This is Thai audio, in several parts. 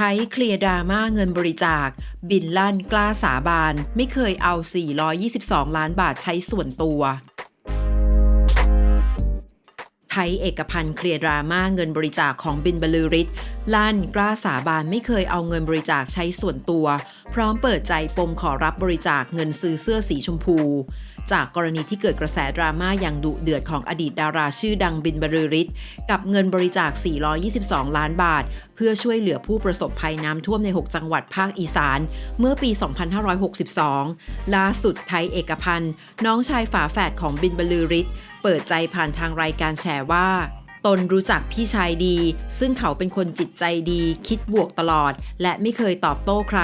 ทยเคลียร์ดราม่าเงินบริจาค บินลั่นกล้าสาบาน ไม่เคยเอา 422 ล้านบาทใช้ส่วนตัวไทยเอกพันธ์เคลียร์ดราม่าเงินบริจาคของบินบรรลือฤทธิ์ลั่นกล้าสาบานไม่เคยเอาเงินบริจาคใช้ส่วนตัว พร้อมเปิดใจปมขอรับบริจาคเงินซื้อเสื้อสีชมพู จากกรณีที่เกิดกระแสดราม่าอย่างดุเดือดของอดีตดาราชื่อดังบินบรรลือฤทธิ์กับเงินบริจาค 422 ล้านบาท เพื่อช่วยเหลือผู้ประสบภัยน้ำท่วมใน 6 จังหวัดภาคอีสาน เมื่อปี 2562 ล่าสุดไทยเอกพันธ์ น้องชายฝาแฝดของบินบรรลือฤทธิ์เปิดใจผ่านทางรายการแฉว่า ตนรู้จักพี่ชายดี ซึ่งเขาเป็นคนจิตใจดี คิดบวกตลอด และไม่เคยตอบโต้ใคร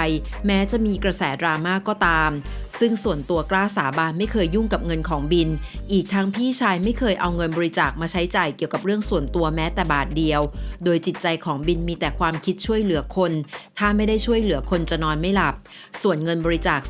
แม้จะมีกระแสดราม่าก็ตาม ซึ่งส่วนตัวกล้าสาบานไม่เคยยุ่งกับเงินของบิน อีกทั้งพี่ชายไม่เคยเอาเงินบริจาคมาใช้จ่ายเกี่ยวกับเรื่องส่วนตัวแม้แต่บาทเดียว โดยจิตใจของบินมีแต่ความคิดช่วยเหลือคน ถ้าไม่ได้ช่วยเหลือคนจะนอนไม่หลับ ส่วนเงินบริจาค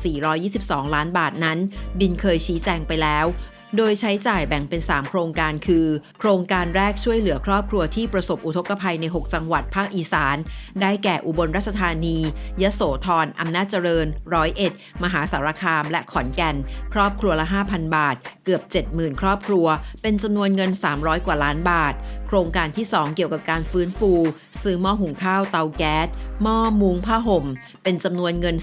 422 ล้านบาทนั้น บินเคยชี้แจงไปแล้ว โดยใช้จ่ายแบ่งเป็น 3 โครงการคือ โครงการแรกช่วยเหลือครอบครัวที่ประสบอุทกภัยใน 6 จังหวัดภาคอีสาน ได้แก่อุบลราชธานี ยโสธรอำนาจเจริญ ร้อยเอ็ด มหาสารคาม และขอนแก่น ครอบครัวละ 5,000 บาท เกือบ 70,000 ครอบครัว เป็นจำนวนเงิน 300 กว่าล้านบาท โครงการที่ 2 เกี่ยวกับการฟื้นฟู ซื้อหม้อหุงข้าวเตาแก๊สหม้อมุงผ้าห่ม เป็นจำนวนเงิน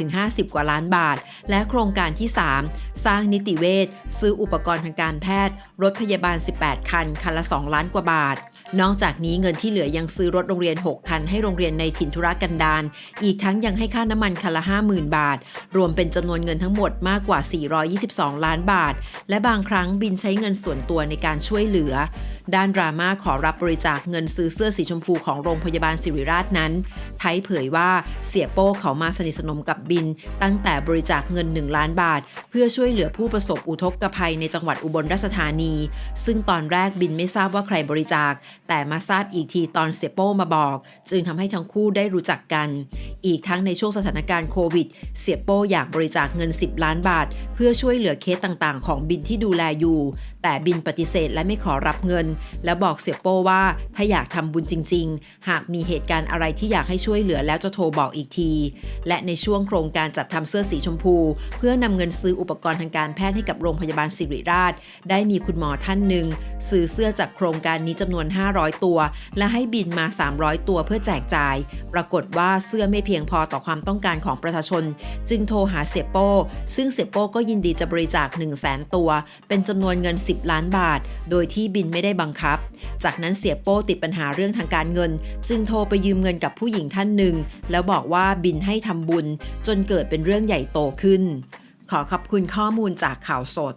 40-50 กว่าล้านบาท และโครงการที่ 3 สร้างนิติเวชซื้ออุปกรณ์ทางการแพทย์ รถพยาบาล 18 คัน คันละ 2 ล้านกว่าบาท นอกจากนี้เงินที่เหลือยังซื้อรถโรงเรียน 6 คันให้โรงเรียนในถิ่นธุรกันดารอีกทั้งยังให้ค่าน้ำมันคันละ 50,000 บาท รวมเป็นจำนวนเงินทั้งหมดมากกว่า 422 ล้านบาท และบางครั้งบินใช้เงินส่วนตัวในการช่วยเหลือ ด้านดราม่าขอรับบริจาคเงินซื้อเสื้อสีชมพูของโรงพยาบาลศิริราชนั้น ไทยเผยว่าเสียโป้เขามาสนิทสนมกับบิน ตั้งแต่บริจาคเงิน 1 ล้านบาท เพื่อช่วยเหลือผู้ประสบอุทกภัยในจังหวัดอุบลราชธานี ซึ่งตอนแรกบินไม่ทราบว่าใครบริจาค แต่มาทราบอีกทีตอนเสียโป้มาบอก จึงทำให้ทั้งคู่ได้รู้จักกัน อีกทั้งในช่วงสถานการณ์โควิด เสียโป้อยากบริจาคเงิน 10 ล้านบาท เพื่อช่วยเหลือเคสต่างๆ ของบินที่ดูแลอยู่ แต่บินปฏิเสธและไม่ขอรับเงิน และบอกเสียโป้ว่าถ้าอยากทำบุญจริง ๆ หากมีเหตุการณ์อะไรที่อยากให้ช่วยเหลือแล้วจะโทรบอกอีกที และในช่วงโครงการจัดทำเสื้อสีชมพู เพื่อนำเงินซื้ออุปกรณ์ทางการแพทย์ให้กับโรงพยาบาลศิริราช ได้มีคุณหมอท่านหนึ่งซื้อเสื้อจากโครงการนี้จำนวน 500 ตัว และให้บินมา 300 ตัวเพื่อแจกจ่าย ปรากฏว่าเสื้อไม่เพียงพอต่อความต้องการของประชาชน จึงโทรหาเสียโป้ ซึ่งเสียโป้ก็ยินดีจะบริจาค 1 0 0 0 0แตัว เป็นจำนวนเงิน10 ล้านบาท โดยที่บินไม่ได้บังคับ จากนั้นเสียโป้ติดปัญหาเรื่องทางการเงิน จึงโทรไปยืมเงินกับผู้หญิงท่านหนึ่ง แล้วบอกว่าบินให้ทำบุญ จนเกิดเป็นเรื่องใหญ่โตขึ้น ขอขอบคุณข้อมูลจากข่าวสด